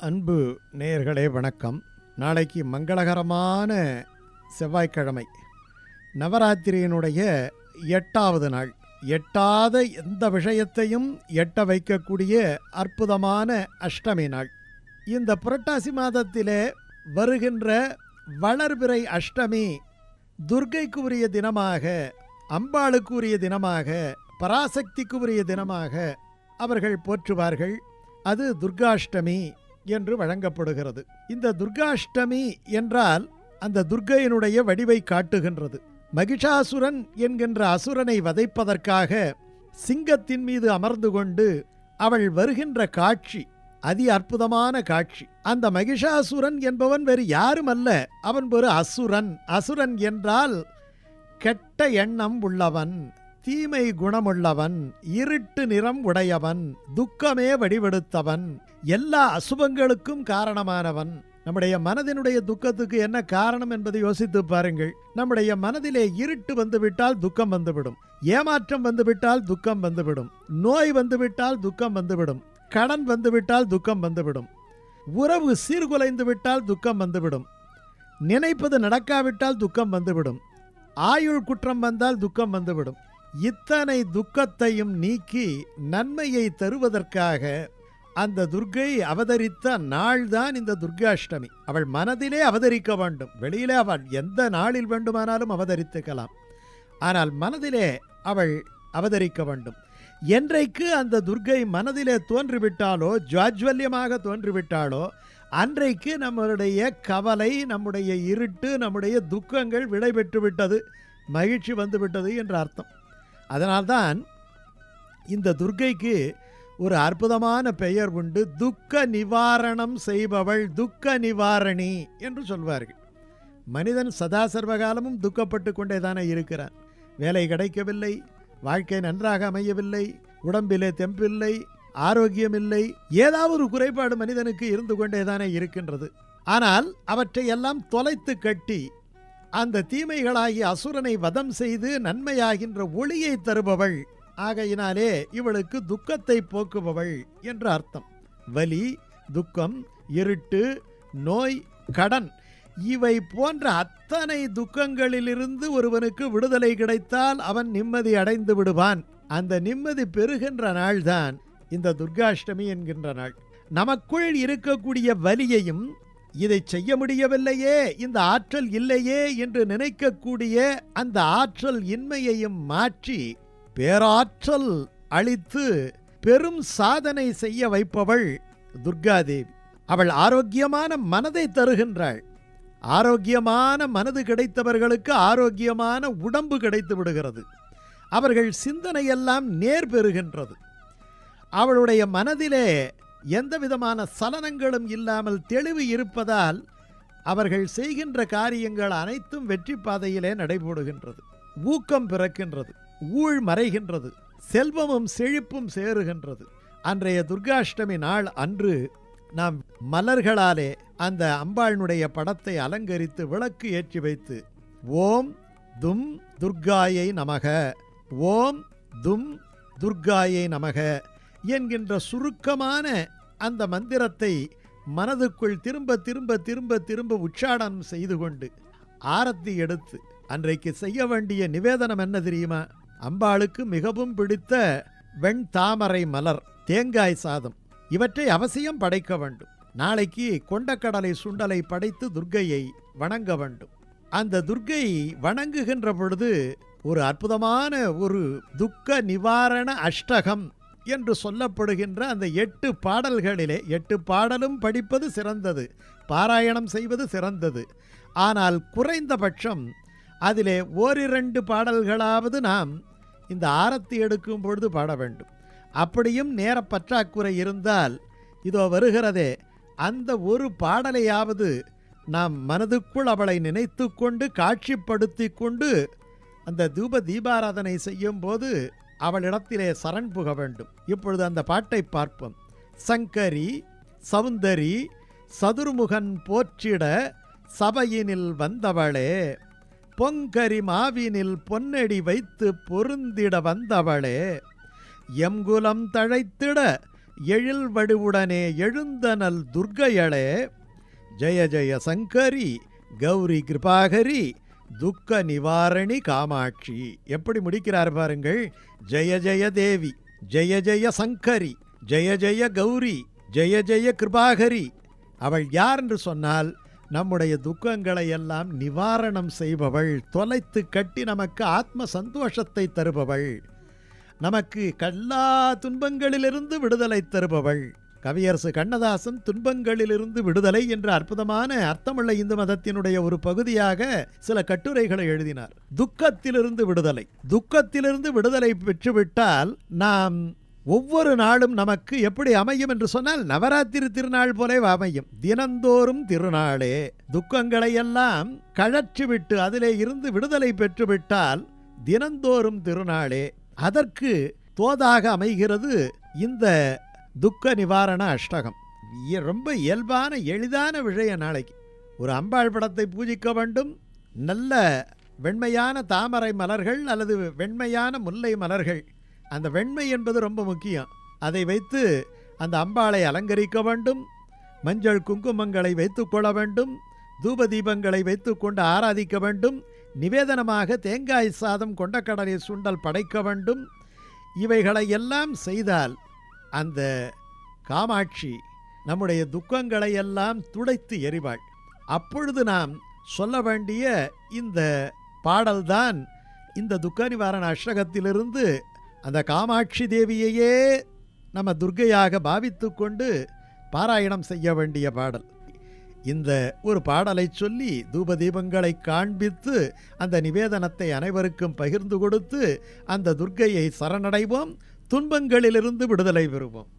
அன்பு நேயர்களே வணக்கம். நாளைக்கு மங்களகரமான செவ்வாய்க்கிழமை. நவராத்திரியினுடைய எட்டாவது நாள். எட்டாத எந்த விஷயத்தையும் எட்ட வைக்கக்கூடிய அற்புதமான அஷ்டமி நாள். இந்த புரட்டாசி மாதத்திலே வருகின்ற வளர்பிறை அஷ்டமி துர்க்கைக்கு உரிய தினமாக அம்பாளுக்கு உரிய தினமாக பராசக்திக்கு உரிய தினமாக அவர்கள் போற்றுவார்கள். அது துர்காஷ்டமி. என்று வழங்கப்படுகிறது. இந்த துர்காஷ்டமி என்றால் அந்த துர்கையினுடைய வடிவை காட்டுகின்றது. மகிஷாசுரன் என்கின்ற அசுரனை வதைப்பதற்காக சிங்கத்தின் மீது அமர்ந்து கொண்டு அவள் வருகின்ற காட்சி அதி அற்புதமான காட்சி. அந்த மகிஷாசுரன் என்பவன் வேறு யாரும் அல்ல அவன் ஒரு அசுரன். அசுரன் என்றால் கெட்ட எண்ணம் உள்ளவன். தீமை குணமுள்ளவன் இருட்டு நிறம் உடையவன் துக்கமே வடிவெடுத்தவன் எல்லா அசுபங்களுக்கும் காரணமானவன். நம்முடைய மனதினுடைய துக்கத்துக்கு என்ன காரணம் என்பதை யோசித்து பாருங்கள். நம்முடைய மனதிலே இருட்டு வந்துவிட்டால் துக்கம் வந்துவிடும். ஏமாற்றம் வந்துவிட்டால் துக்கம் வந்துவிடும். நோய் வந்துவிட்டால் துக்கம் வந்துவிடும். கடன் வந்துவிட்டால் துக்கம் வந்துவிடும். உறவு சீர்குலைந்து விட்டால் துக்கம் வந்துவிடும். நினைப்பது நடக்காவிட்டால் துக்கம் வந்துவிடும். ஆயுள் குற்றம் வந்தால் துக்கம் வந்துவிடும். இத்தனை துக்கத்தையும் நீக்கி நன்மையை தருவதற்காக அந்த துர்க்கை அவதரித்த நாள்தான் இந்த துர்காஷ்டமி. அவள் மனதிலே அவதரிக்க வேண்டும். வெளியிலே அவள் எந்த நாளில் வேண்டுமானாலும் அவதரித்துக்கலாம். ஆனால் மனதிலே அவள் அவதரிக்க வேண்டும். என்றைக்கு அந்த துர்க்கை மனதிலே தோன்றிவிட்டாலோ ஜாஜ்வல்யமாக தோன்றிவிட்டாலோ அன்றைக்கு நம்மளுடைய கவலை நம்முடைய இருட்டு நம்முடைய துக்கங்கள் விடைபெற்று விட்டது மகிழ்ச்சி வந்துவிட்டது என்ற அர்த்தம். அதனால்தான் இந்த துர்க்கைக்கு ஒரு அற்புதமான பெயர் உண்டு. துக்க நிவாரணம் செய்பவள் துக்க நிவாரணி என்று சொல்வார்கள். மனிதன் சதா சர்வகாலமும் துக்கப்பட்டு கொண்டே தானே இருக்கிறான். வேலை கிடைக்கவில்லை வாழ்க்கை நன்றாக அமையவில்லை உடம்பிலே தெம்பில்லை ஆரோக்கியமில்லை ஏதாவது ஒரு குறைபாடு மனிதனுக்கு இருந்து கொண்டே தானே இருக்கின்றது. ஆனால் அவற்றை எல்லாம் தொலைத்து கட்டி அந்த தீமைகளாகிய அசுரனை வதம் செய்து நன்மையாகின்ற ஒளியை தருபவள். ஆகையினாலே இவளுக்கு துக்கத்தை போக்குபவள் என்று அர்த்தம். வலி துக்கம் இருட்டு நோய் கடன் இவை போன்ற அத்தனை துக்கங்களிலிருந்து ஒருவனுக்கு விடுதலை கிடைத்தால் அவன் நிம்மதி அடைந்து விடுவான். அந்த நிம்மதி பெறுகின்ற நாள்தான் இந்த துர்காஷ்டமி என்கின்ற நாள். நமக்குள் இருக்கக்கூடிய வலியையும் இதை செய்ய முடியவில்லையே இந்த ஆற்றல் இல்லையே என்று நினைக்கக்கூடிய அந்த ஆற்றல் இன்மையையும் மாற்றி பேராற்றல் அளித்து பெரும் சாதனை செய்ய வைப்பவள் துர்காதேவி. அவள் ஆரோக்கியமான மனதை தருகின்றாள். ஆரோக்கியமான மனது கிடைத்தவர்களுக்கு ஆரோக்கியமான உடம்பு கிடைத்து விடுகிறது. அவர்கள் சிந்தனையெல்லாம் நேர் பெறுகின்றது அவளுடைய மனதிலே எந்த விதமான சலனங்களும் இல்லாமல் தெளிவு இருப்பதால் அவர்கள் செய்கின்ற காரியங்கள் அனைத்தும் வெற்றி பாதையிலே நடைபோடுகின்றது. ஊக்கம் பிறக்கின்றது. ஊழ் மறைகின்றது. செல்வமும் செழிப்பும் சேருகின்றது. அன்றைய துர்காஷ்டமி நாள் அன்று நாம் மலர்களாலே அந்த அம்பாளினுடைய படத்தை அலங்கரித்து விளக்கு ஏற்றி வைத்து ஓம் தும் துர்காயை நமக. ஓம் தும் துர்காயை நமக. என்கின்ற சுருக்கமான அந்த மந்திரத்தை மனதுக்குள் திரும்ப திரும்ப திரும்ப திரும்ப உச்சாடனம் செய்து கொண்டு ஆரத்தி எடுத்து அன்றைக்கு செய்ய வேண்டிய நிவேதனம் என்ன தெரியுமா? அம்பாளுக்கு மிகவும் பிடித்த வெண் தாமரை மலர் தேங்காய் சாதம். இவற்றை அவசியம் படைக்க வேண்டும். நாளைக்கு கொண்டக்கடலை சுண்டலை படைத்து துர்க்கையை வணங்க வேண்டும். அந்த துர்க்கை வணங்குகின்ற பொழுது ஒரு அற்புதமான ஒரு துக்க நிவாரண அஷ்டகம் என்று சொல்லப்படுகின்ற அந்த எட்டு பாடல்களிலே எட்டு பாடலும் படிப்பது சிறந்தது பாராயணம் செய்வது சிறந்தது. ஆனால் குறைந்தபட்சம் அதிலே ஓரிரண்டு பாடல்களாவது நாம் இந்த ஆரத்தி எடுக்கும் பொழுது பாட வேண்டும். அப்படியும் நேர பற்றாக்குறை இருந்தால் இதோ வருகிறதே அந்த ஒரு பாடலையாவது நாம் மனதுக்குள் அவளை நினைத்து கொண்டு காட்சிப்படுத்தி கொண்டு அந்த தூப தீபாராதனை செய்யும் போது அவளிடத்திலே சரண் புக வேண்டும். இப்பொழுது அந்த பாட்டை பார்ப்போம். சங்கரி சவுந்தரி சதுர்முகன் போற்றிட சபையினில் வந்தவளே பொங்கரி மாவினில் பொன்னடி வைத்து பொருந்திட வந்தவளே எங்குலம் தழைத்திட எழில் வடுவுடனே எழுந்தனல் துர்க்கையளே ஜெய ஜெய சங்கரி கௌரி கிருபாகரி துக்க நிவாரணி காமாட்சி. எப்படி முடிக்கிறார் பாருங்கள். ஜெய ஜெய தேவி ஜெய ஜெய சங்கரி ஜெய ஜெய கௌரி ஜெய ஜெய கிருபாகரி. அவள் யார் என்று சொன்னால் நம்முடைய துக்கங்களை எல்லாம் நிவாரணம் செய்பவள் தொலைத்து கட்டி நமக்கு ஆத்ம சந்தோஷத்தை தருபவள். நமக்கு கல்லா துன்பங்களிலிருந்து விடுதலை தருபவள். கவியரசு கண்ணதாசன் துன்பங்களிலிருந்து விடுதலை என்ற அற்புதமான அர்த்தமுள்ள இந்து மதத்தினுடைய ஒரு பகுதியாக சில கட்டுரைகளை எழுதினார். துக்கத்திலிருந்து விடுதலை. துக்கத்திலிருந்து விடுதலை பெற்றுவிட்டால் நாம் ஒவ்வொரு நாளும் நமக்கு எப்படி அமையும் என்று சொன்னால் நவராத்திரி திருநாள் போலே அமையும். தினந்தோறும் திருநாளே. துக்கங்களை எல்லாம் கழற்றிவிட்டு அதிலே இருந்து விடுதலை பெற்றுவிட்டால் தினந்தோறும் திருநாளே. அதற்கு தோதாக அமைகிறது இந்த துக்க நிவாரண அஷ்டகம். ரொம்ப இயல்பான எளிதான விஷயம் நாளைக்கு. ஒரு அம்பாள் படத்தை பூஜிக்க வேண்டும். நல்ல வெண்மையான தாமரை மலர்கள் அல்லது வெண்மையான முல்லை மலர்கள். அந்த வெண்மை என்பது ரொம்ப முக்கியம். அதை வைத்து அந்த அம்பாளை அலங்கரிக்க வேண்டும். மஞ்சள் குங்குமங்களை வைத்துக்கொள்ள வேண்டும். தூப தீபங்களை வைத்துக்கொண்டு ஆராதிக்க வேண்டும். நிவேதனமாக தேங்காய் சாதம் கொண்டக்கடலை சுண்டல் படைக்க வேண்டும். இவைகளை எல்லாம் செய்தால் அந்த காமாட்சி நம்முடைய துக்கங்களை எல்லாம் துடைத்து எறிவாள். அப்பொழுது நாம் சொல்ல வேண்டிய இந்த பாடல்தான் இந்த துக்க நிவாரண அஷ்டகத்திலிருந்து அந்த காமாட்சி தேவியையே நம்ம துர்கையாக பாவித்து கொண்டு பாராயணம் செய்ய வேண்டிய பாடல். இந்த ஒரு பாடலை சொல்லி தூப தீபங்களை காண்பித்து அந்த நிவேதனத்தை அனைவருக்கும் பகிர்ந்து கொடுத்து அந்த துர்க்கையை சரணடைவோம். துன்பங்களிலிருந்து விடுதலை பெறுவோம்.